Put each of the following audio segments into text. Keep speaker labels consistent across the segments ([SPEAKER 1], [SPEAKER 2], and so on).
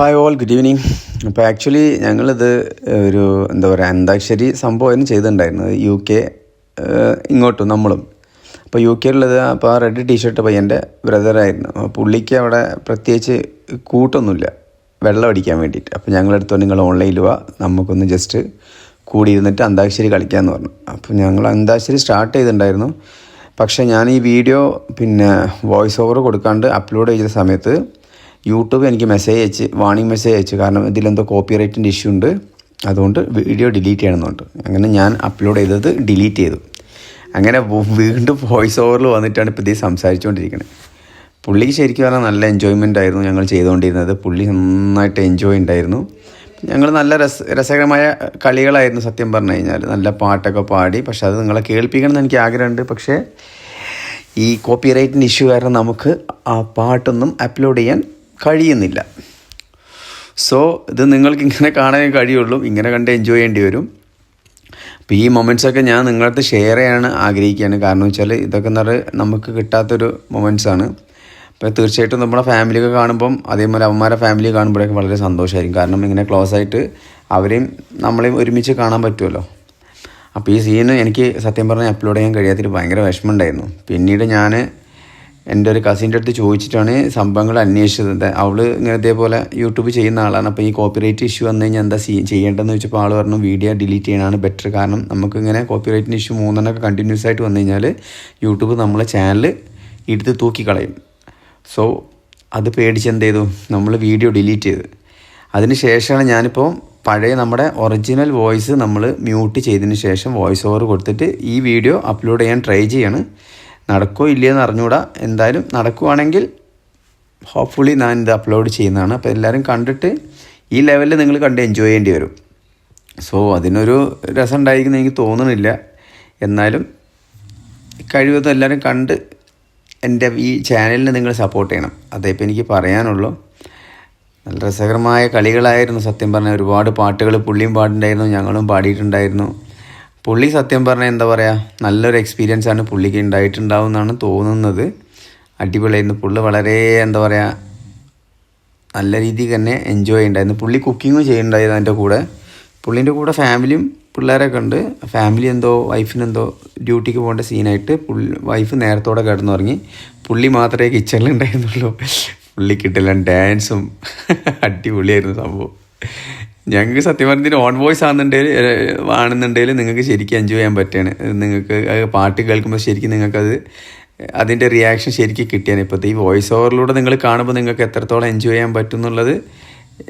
[SPEAKER 1] Hi all good evening. അപ്പോൾ actually ഞങ്ങളിത് ഒരു എന്താ പറയുക അന്താക്ഷരി സംഭവമായിരുന്നു ചെയ്തിട്ടുണ്ടായിരുന്നത് യു കെ ഇങ്ങോട്ടും നമ്മളും. അപ്പോൾ യു കെയിലുള്ളത് അപ്പോൾ ആ റെഡ് ടീഷർട്ട് പയ്യന്റെ ബ്രദറായിരുന്നു അപ്പോൾ പുള്ളിക്ക് അവിടെ പ്രത്യേകിച്ച് കൂട്ടൊന്നുമില്ല. വെള്ളം അടിക്കാൻ വേണ്ടിയിട്ട്. അപ്പോൾ ഞങ്ങളെടുത്തോ നിങ്ങൾ ഓൺലൈനിൽ വാ. നമുക്കൊന്ന് ജസ്റ്റ് കൂടിയിരുന്നിട്ട് അന്താക്ഷരി കളിക്കാമെന്ന് പറഞ്ഞു. അപ്പോൾ ഞങ്ങൾ അന്താക്ഷരി സ്റ്റാർട്ട് ചെയ്തിട്ടുണ്ടായിരുന്നു. പക്ഷേ ഞാൻ ഈ വീഡിയോ പിന്നെ വോയിസ് ഓവർ കൊടുക്കാണ്ട് അപ്ലോഡ് ചെയ്ത സമയത്ത് യൂട്യൂബ് എനിക്ക് മെസ്സേജ് അയച്ച് വാണിംഗ് മെസ്സേജ് അയച്ചു. കാരണം ഇതിലെന്തോ കോപ്പി റൈറ്റിന്റെ ഇഷ്യൂ ഉണ്ട്. അതുകൊണ്ട് വീഡിയോ ഡിലീറ്റ് ചെയ്യണമെന്നുണ്ട്. അങ്ങനെ ഞാൻ അപ്ലോഡ് ചെയ്തത് ഡിലീറ്റ് ചെയ്തു. അങ്ങനെ വീണ്ടും വോയിസ് ഓവറിൽ വന്നിട്ടാണ് ഇപ്പോൾ ഇത് സംസാരിച്ചുകൊണ്ടിരിക്കുന്നത് പുള്ളിക്ക് ശരിക്കും പറഞ്ഞാൽ നല്ല എൻജോയ്മെന്റ് ആയിരുന്നു ഞങ്ങൾ ചെയ്തുകൊണ്ടിരുന്നത്. പുള്ളി നന്നായിട്ട് എൻജോയ് ഉണ്ടായിരുന്നു. ഞങ്ങൾ നല്ല രസ രസകരമായ കളികളായിരുന്നു സത്യം പറഞ്ഞു കഴിഞ്ഞാൽ നല്ല പാട്ടൊക്കെ പാടി. പക്ഷെ അത് നിങ്ങളെ കേൾപ്പിക്കണമെന്ന് എനിക്ക് ആഗ്രഹമുണ്ട്. പക്ഷേ ഈ കോപ്പി റൈറ്റിന്റെ ഇഷ്യൂ കാരണം നമുക്ക് ആ പാട്ടൊന്നും അപ്ലോഡ് ചെയ്യാൻ കഴിയുന്നില്ല. സോ ഇത് നിങ്ങൾക്ക് ഇങ്ങനെ കാണാൻ കഴിയുള്ളൂ. ഇങ്ങനെ കണ്ട് എൻജോയ് ചെയ്യേണ്ടി വരും. അപ്പോൾ ഈ മൊമെന്റ്സൊക്കെ ഞാൻ നിങ്ങളടുത്ത് ഷെയർ ചെയ്യാൻ ആഗ്രഹിക്കുകയാണ്. കാരണം വെച്ചാൽ ഇതൊക്കെ എന്ന് പറഞ്ഞാൽ നമുക്ക് കിട്ടാത്തൊരു മൊമെന്റ്സാണ് അപ്പോൾ തീർച്ചയായിട്ടും നമ്മുടെ ഫാമിലിയൊക്കെ കാണുമ്പം അതേപോലെ അവന്മാരെ ഫാമിലി കാണുമ്പോഴൊക്കെ വളരെ സന്തോഷമായിരിക്കും കാരണം ഇങ്ങനെ ക്ലോസ് ആയിട്ട് അവരെയും നമ്മളെയും ഒരുമിച്ച് കാണാൻ പറ്റുമല്ലോ. അപ്പോൾ ഈ സീന് എനിക്ക് സത്യം പറഞ്ഞാൽ അപ്ലോഡ് ചെയ്യാൻ കഴിയാത്തൊരു ഭയങ്കര വിഷമമുണ്ടായിരുന്നു പിന്നീട് ഞാൻ എന്റെ ഒരു കസിന്റെ അടുത്ത് ചോദിച്ചിട്ടാണ് സംഭവങ്ങൾ അന്വേഷിച്ചത്. അവൾ ഇങ്ങനെ ഇതേപോലെ യൂട്യൂബ് ചെയ്യുന്ന ആളാണ്. അപ്പോൾ ഈ കോപ്പിറൈറ്റ് ഇഷ്യൂ വന്നു കഴിഞ്ഞാൽ എന്താ ചെയ്യേണ്ടതെന്ന് ചോദിച്ചപ്പോൾ ആൾ പറഞ്ഞു വീഡിയോ ഡിലീറ്റ് ചെയ്യണമാണ് ബെറ്റർ കാരണം നമുക്ക് ഇങ്ങനെ കോപ്പിറൈറ്റ് ഇഷ്യൂ മൂന്നെണ്ണമൊക്കെ കണ്ടിന്യൂസ് ആയിട്ട് വന്നു കഴിഞ്ഞാൽ യൂട്യൂബ് നമ്മളെ ചാനൽ എടുത്ത് തൂക്കിക്കളയും. സോ അത് പേടിച്ച് എന്ത് ചെയ്തു? നമ്മൾ വീഡിയോ ഡിലീറ്റ് ചെയ്ത്. അതിന് ശേഷമാണ് ഞാനിപ്പോൾ പഴയ നമ്മുടെ ഒറിജിനൽ വോയിസ് നമ്മൾ മ്യൂട്ട് ചെയ്തതിന് ശേഷം വോയിസ് ഓവർ കൊടുത്തിട്ട് ഈ വീഡിയോ അപ്ലോഡ് ചെയ്യാൻ ട്രൈ ചെയ്യാണ്. നടക്കോ ഇല്ലയെന്ന് അറിഞ്ഞുകൂടാ എന്തായാലും നടക്കുവാണെങ്കിൽ ഹോപ്പ്ഫുള്ളി ഞാൻ ഇത് അപ്ലോഡ് ചെയ്യുന്നതാണ്. അപ്പോൾ എല്ലാവരും കണ്ടിട്ട് ഈ ലെവലിൽ നിങ്ങൾ കണ്ട് എൻജോയ് ചെയ്യേണ്ടി വരും. സോ അതിനൊരു രസം ഉണ്ടായിരിക്കുന്ന എനിക്ക് തോന്നുന്നില്ല എന്നാലും കഴിവതും എല്ലാവരും കണ്ട് എന്റെ ഈ ചാനലിനെ നിങ്ങൾ സപ്പോർട്ട് ചെയ്യണം. അതേ ഇപ്പോൾ എനിക്ക് പറയാനുള്ളൂ. നല്ല രസകരമായ കളികളായിരുന്നു സത്യം പറഞ്ഞാൽ. ഒരുപാട് പാട്ടുകൾ പുള്ളിയും പാടുണ്ടായിരുന്നു ഞങ്ങളും പാടിയിട്ടുണ്ടായിരുന്നു. പുള്ളി സത്യം പറഞ്ഞാൽ എന്താ പറയുക നല്ലൊരു എക്സ്പീരിയൻസ് ആണ് പുള്ളിക്ക് ഉണ്ടായിട്ടുണ്ടാവും എന്നാണ് തോന്നുന്നത്. അടിപൊളിയായിരുന്നു. പുള്ളി വളരെ എന്താ പറയുക നല്ല രീതിയിൽ തന്നെ എൻജോയ് ഉണ്ടായിരുന്നു പുള്ളി കുക്കിങ്ങും ചെയ്യുന്നുണ്ടായിരുന്നു എന്റെ കൂടെ. പുള്ളീന്റെ കൂടെ ഫാമിലിയും പിള്ളേരൊക്കെ ഉണ്ട്. ഫാമിലി എന്തോ വൈഫിനെന്തോ ഡ്യൂട്ടിക്ക് പോകേണ്ട സീനായിട്ട് പുള്ളി വൈഫ് നേരത്തോടെ കിടന്നുറങ്ങി. പുള്ളി മാത്രമേ കിച്ചണിൽ ഉണ്ടായിരുന്നുള്ളൂ. പുള്ളി ഡാൻസും അടിപൊളിയായിരുന്നു സംഭവം. ഞങ്ങൾക്ക് സത്യം പറഞ്ഞതിന് ഓൺ വോയിസ് ആണെന്നുണ്ടെങ്കിൽ ആണെന്നുണ്ടെങ്കിൽ നിങ്ങൾക്ക് ശരിക്കും എൻജോയ് ചെയ്യാൻ പറ്റുകയാണ്. നിങ്ങൾക്ക് പാട്ട് കേൾക്കുമ്പോൾ ശരിക്കും നിങ്ങൾക്കത് അതിന്റെ റിയാക്ഷൻ ശരിക്കും കിട്ടിയാണ്. ഇപ്പോഴത്തെ ഈ വോയിസ് ഓവറിലൂടെ നിങ്ങൾ കാണുമ്പോൾ നിങ്ങൾക്ക് എത്രത്തോളം എൻജോയ് ചെയ്യാൻ പറ്റും എന്നുള്ളത്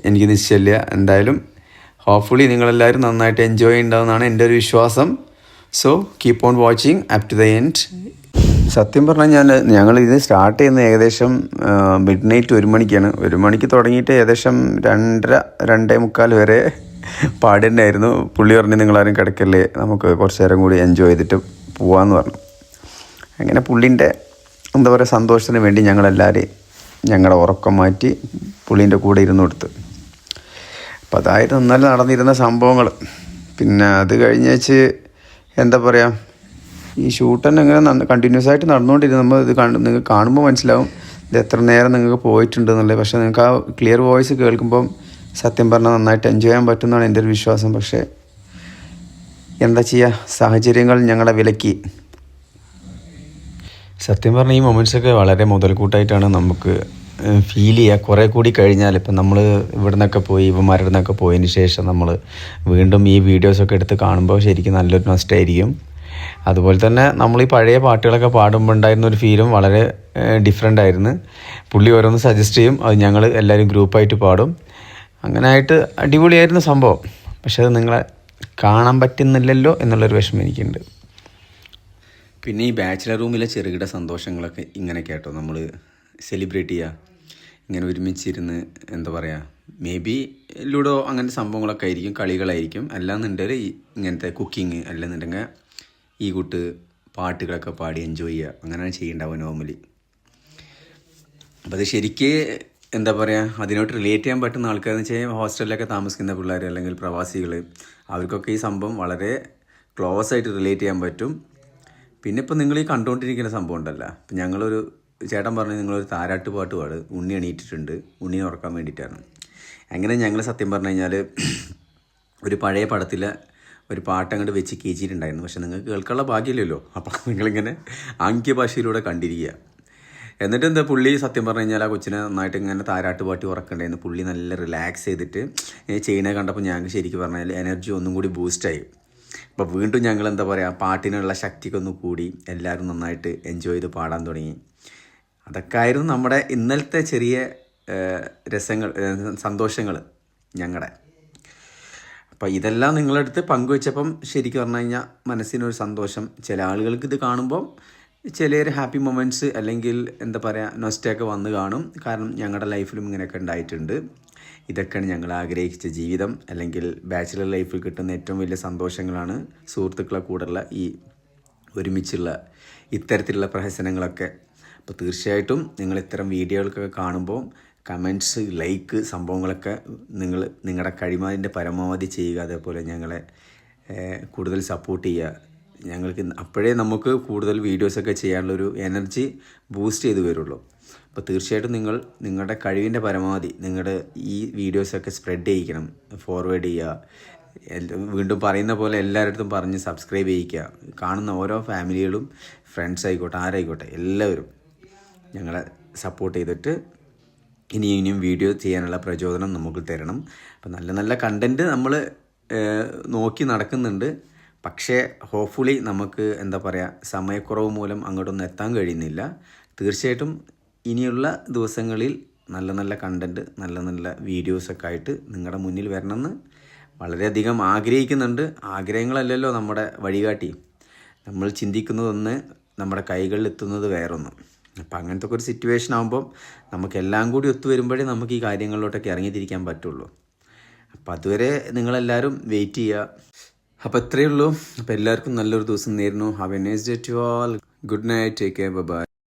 [SPEAKER 1] എനിക്ക് നിശ്ചയമില്ല. എന്തായാലും ഹോപ്പ്ഫുള്ളി നിങ്ങളെല്ലാവരും നന്നായിട്ട് എൻജോയ് ഉണ്ടാവുമെന്നാണ് എന്റെ ഒരു വിശ്വാസം. So keep on watching up to the end സത്യം പറഞ്ഞാൽ ഞാൻ ഞങ്ങൾ ഇത് സ്റ്റാർട്ട് ചെയ്യുന്നത് ഏകദേശം മിഡ് നൈറ്റ് ഒരു മണിക്കാണ്. ഒരു മണിക്ക് തുടങ്ങിയിട്ട് ഏകദേശം രണ്ടര രണ്ടേ മുക്കാൽ വരെ പാടുണ്ടായിരുന്നു. പുള്ളി പറഞ്ഞ് നിങ്ങളാരും കിടക്കല്ലേ? നമുക്ക് കുറച്ച് നേരം കൂടി എൻജോയ് ചെയ്തിട്ട് പോവാമെന്ന് പറഞ്ഞു. അങ്ങനെ പുള്ളിന്റെ എന്താ പറയുക സന്തോഷത്തിന് വേണ്ടി ഞങ്ങളെല്ലാവരെയും ഞങ്ങളുടെ ഉറക്കം മാറ്റി പുള്ളീന്റെ കൂടെ ഇരുന്ന് കൊടുത്ത്. അപ്പം അതായത് ഇന്നലെ നടന്നിരുന്ന സംഭവങ്ങൾ പിന്നെ അത് കഴിഞ്ഞേച്ച് എന്താ പറയുക ഈ ഷൂട്ട് തന്നെ ഇങ്ങനെ കണ്ടിന്യൂസ് ആയിട്ട് നടന്നുകൊണ്ടിരുന്നു നമ്മൾ ഇത് നിങ്ങൾക്ക് കാണുമ്പോൾ മനസ്സിലാവും ഇത് എത്ര നേരം നിങ്ങൾക്ക് പോയിട്ടുണ്ട് എന്നുള്ളത് പക്ഷേ നിങ്ങൾക്ക് ആ ക്ലിയർ വോയിസ് കേൾക്കുമ്പം സത്യം പറഞ്ഞാൽ നന്നായിട്ട് എൻജോയ് ചെയ്യാൻ പറ്റുമെന്നാണ് എന്റെ ഒരു വിശ്വാസം. പക്ഷേ എന്താ ചെയ്യുക സാഹചര്യങ്ങൾ ഞങ്ങളെ വിലക്കി. സത്യം പറഞ്ഞാൽ ഈ മൊമെന്റ്സൊക്കെ വളരെ മുതൽക്കൂട്ടായിട്ടാണ് നമുക്ക് ഫീൽ ചെയ്യുക കുറേ കൂടി കഴിഞ്ഞാൽ ഇപ്പം നമ്മൾ ഇവിടെ നിന്നൊക്കെ പോയി ഇവന്മാരുടെ നിന്നൊക്കെ പോയതിന് ശേഷം നമ്മൾ വീണ്ടും ഈ വീഡിയോസൊക്കെ എടുത്ത് കാണുമ്പോൾ ശരിക്കും നല്ലൊരു നഷ്ടമായിരിക്കും അതുപോലെ തന്നെ നമ്മൾ ഈ പഴയ പാട്ടുകളൊക്കെ പാടുമ്പോൾ ഉണ്ടായിരുന്ന ഒരു ഫീലും വളരെ ഡിഫറെന്റ് ആയിരുന്നു. പുള്ളി ഓരോന്ന് സജസ്റ്റ് ചെയ്യും അത് ഞങ്ങൾ എല്ലാവരും ഗ്രൂപ്പായിട്ട് പാടും. അങ്ങനെ ആയിട്ട് അടിപൊളിയായിരുന്നു സംഭവം. പക്ഷെ അത് നിങ്ങളെ കാണാൻ പറ്റുന്നില്ലല്ലോ എന്നുള്ളൊരു വിഷമം എനിക്കുണ്ട്. പിന്നെ ഈ ബാച്ചിലർ റൂമിലെ ചെറുകിട സന്തോഷങ്ങളൊക്കെ ഇങ്ങനെ കേട്ടോ നമ്മൾ സെലിബ്രേറ്റ് ചെയ്യുക ഇങ്ങനെ ഒരുമിച്ചിരുന്ന് എന്താ പറയുക മേ ബി ലുഡോ അങ്ങനത്തെ സംഭവങ്ങളൊക്കെ ആയിരിക്കും കളികളായിരിക്കും. അല്ലാന്നുണ്ടെങ്കിൽ ഇങ്ങനത്തെ കുക്കിങ് അല്ലാന്നുണ്ടെങ്കിൽ ഈ കൂട്ട് പാട്ടുകളൊക്കെ പാടി എൻജോയ് ചെയ്യുക. അങ്ങനെയാണ് ചെയ്യേണ്ടാവുക നോർമലി അപ്പോൾ അത് ശരിക്ക് എന്താ പറയുക അതിനോട്ട് റിലേറ്റ് ചെയ്യാൻ പറ്റുന്ന ആൾക്കാരെന്ന് വെച്ചാൽ ഹോസ്റ്റലിലൊക്കെ താമസിക്കുന്ന പിള്ളേർ അല്ലെങ്കിൽ പ്രവാസികൾ അവർക്കൊക്കെ ഈ സംഭവം വളരെ ക്ലോസ് ആയിട്ട് റിലേറ്റ് ചെയ്യാൻ പറ്റും. പിന്നെ ഇപ്പം നിങ്ങൾ ഈ കണ്ടുകൊണ്ടിരിക്കുന്ന സംഭവം ഉണ്ടല്ലോ. ഇപ്പം ഞങ്ങളൊരു ചേട്ടൻ പറഞ്ഞു നിങ്ങളൊരു താരാട്ട് പാട്ട് പാട്. ഉണ്ണി എണീറ്റിട്ടുണ്ട്. ഉണ്ണിനെ ഉറക്കാൻ വേണ്ടിയിട്ടാണ്. അങ്ങനെ ഞങ്ങൾ സത്യം പറഞ്ഞു കഴിഞ്ഞാൽ ഒരു പഴയ പടത്തിലെ ഒരു പാട്ട് അങ്ങോട്ട് വെച്ച് കീച്ചിട്ടുണ്ടായിരുന്നു പക്ഷെ നിങ്ങൾക്ക് കേൾക്കാനുള്ള ഭാഗ്യമില്ലല്ലോ. അപ്പം നിങ്ങളിങ്ങനെ ആംഗ്യഭാഷയിലൂടെ കണ്ടിരിക്കുക. എന്നിട്ട് എന്താ പുള്ളി സത്യം പറഞ്ഞു കഴിഞ്ഞാൽ ആ കൊച്ചിനെ നന്നായിട്ട് ഇങ്ങനെ താരാട്ട് പാട്ടി ഉറക്കണ്ടായിരുന്നു. പുള്ളി നല്ല റിലാക്സ് ചെയ്തിട്ട് ചെയ്യണേ കണ്ടപ്പോൾ ഞങ്ങൾക്ക് ശരിക്കും പറഞ്ഞാൽ എനർജി ഒന്നും കൂടി ബൂസ്റ്റായി അപ്പോൾ വീണ്ടും ഞങ്ങൾ എന്താ പറയുക പാട്ടിനുള്ള ശക്തിക്ക് ഒന്ന് കൂടി എല്ലാവരും നന്നായിട്ട് എൻജോയ് ചെയ്ത് പാടാൻ തുടങ്ങി. അതൊക്കെ ആയിരുന്നു നമ്മുടെ ഇന്നലത്തെ ചെറിയ രസങ്ങൾ സന്തോഷങ്ങൾ ഞങ്ങളുടെ. അപ്പോൾ ഇതെല്ലാം നിങ്ങളടുത്ത് പങ്കുവെച്ചപ്പം ശരിക്കും പറഞ്ഞു കഴിഞ്ഞാൽ മനസ്സിനൊരു സന്തോഷം. ചില ആളുകൾക്ക് ഇത് കാണുമ്പം ചില ഹാപ്പി മൊമെന്റ്സ് അല്ലെങ്കിൽ എന്താ പറയുക നൊസ്റ്റൊക്കെ വന്ന് കാണും. കാരണം ഞങ്ങളുടെ ലൈഫിലും ഇങ്ങനെയൊക്കെ ഉണ്ടായിട്ടുണ്ട് ഇതൊക്കെയാണ് ഞങ്ങൾ ആഗ്രഹിച്ച ജീവിതം. അല്ലെങ്കിൽ ബാച്ചിലർ ലൈഫിൽ കിട്ടുന്ന ഏറ്റവും വലിയ സന്തോഷങ്ങളാണ് സുഹൃത്തുക്കളെ കൂടെയുള്ള ഈ ഒരുമിച്ചുള്ള ഇത്തരത്തിലുള്ള പ്രഹസനങ്ങളൊക്കെ. അപ്പോൾ തീർച്ചയായിട്ടും നിങ്ങൾ ഇത്തരം വീഡിയോകൾക്കൊക്കെ കാണുമ്പോൾ കമന്റ്സ് ലൈക്ക് സംഭവങ്ങളൊക്കെ നിങ്ങൾ നിങ്ങളുടെ കഴിമാതിന്റെ പരമാവധി ചെയ്യുക അതേപോലെ ഞങ്ങളെ കൂടുതൽ സപ്പോർട്ട് ചെയ്യുക. ഞങ്ങൾക്ക് അപ്പോഴേ നമുക്ക് കൂടുതൽ വീഡിയോസൊക്കെ ചെയ്യാനുള്ളൊരു എനർജി ബൂസ്റ്റ് ചെയ്ത് വരുള്ളൂ. അപ്പോൾ തീർച്ചയായിട്ടും നിങ്ങൾ നിങ്ങളുടെ കഴിവിന്റെ പരമാവധി നിങ്ങളുടെ ഈ വീഡിയോസൊക്കെ സ്പ്രെഡ് ചെയ്യിക്കണം ഫോർവേഡ് ചെയ്യുക. വീണ്ടും പറയുന്ന പോലെ എല്ലാവരുടെ പറഞ്ഞ് സബ്സ്ക്രൈബ് ചെയ്യിക്കുക. കാണുന്ന ഓരോ ഫാമിലികളും ഫ്രണ്ട്സ് ആയിക്കോട്ടെ ആരായിക്കോട്ടെ എല്ലാവരും ഞങ്ങളെ സപ്പോർട്ട് ചെയ്തിട്ട് ഇനി ഇനിയും വീഡിയോ ചെയ്യാനുള്ള പ്രചോദനം നമുക്ക് തരണം. അപ്പം നല്ല നല്ല കണ്ടന്റ് നമ്മൾ നോക്കി നടക്കുന്നുണ്ട്. പക്ഷേ ഹോപ്പ്ഫുള്ളി നമുക്ക് എന്താ പറയുക സമയക്കുറവ് മൂലം അങ്ങോട്ടൊന്നും എത്താൻ കഴിയുന്നില്ല. തീർച്ചയായിട്ടും ഇനിയുള്ള ദിവസങ്ങളിൽ നല്ല നല്ല കണ്ടന്റ് നല്ല നല്ല വീഡിയോസൊക്കെ ആയിട്ട് നിങ്ങളുടെ മുന്നിൽ വരണമെന്ന് വളരെയധികം ആഗ്രഹിക്കുന്നുണ്ട്. ആഗ്രഹങ്ങളല്ലല്ലോ നമ്മുടെ വഴികാട്ടി. നമ്മൾ ചിന്തിക്കുന്നതൊന്ന് നമ്മുടെ കൈകളിൽ എത്തുന്നത് വേറൊന്നും. അപ്പം അങ്ങനത്തെ ഒരു സിറ്റുവേഷൻ ആകുമ്പം നമുക്ക് എല്ലാം കൂടി ഒത്തുവരുമ്പോഴേ നമുക്ക് ഈ കാര്യങ്ങളിലോട്ടൊക്കെ ഇറങ്ങിത്തിരിക്കാൻ പറ്റുള്ളൂ. അപ്പം അതുവരെ നിങ്ങളെല്ലാവരും വെയിറ്റ് ചെയ്യുക. അപ്പോൾ ഇത്രയേ ഉള്ളൂ. അപ്പോൾ എല്ലാവർക്കും നല്ലൊരു ദിവസം നേരുന്നു. Have a nice day to all good night take care bye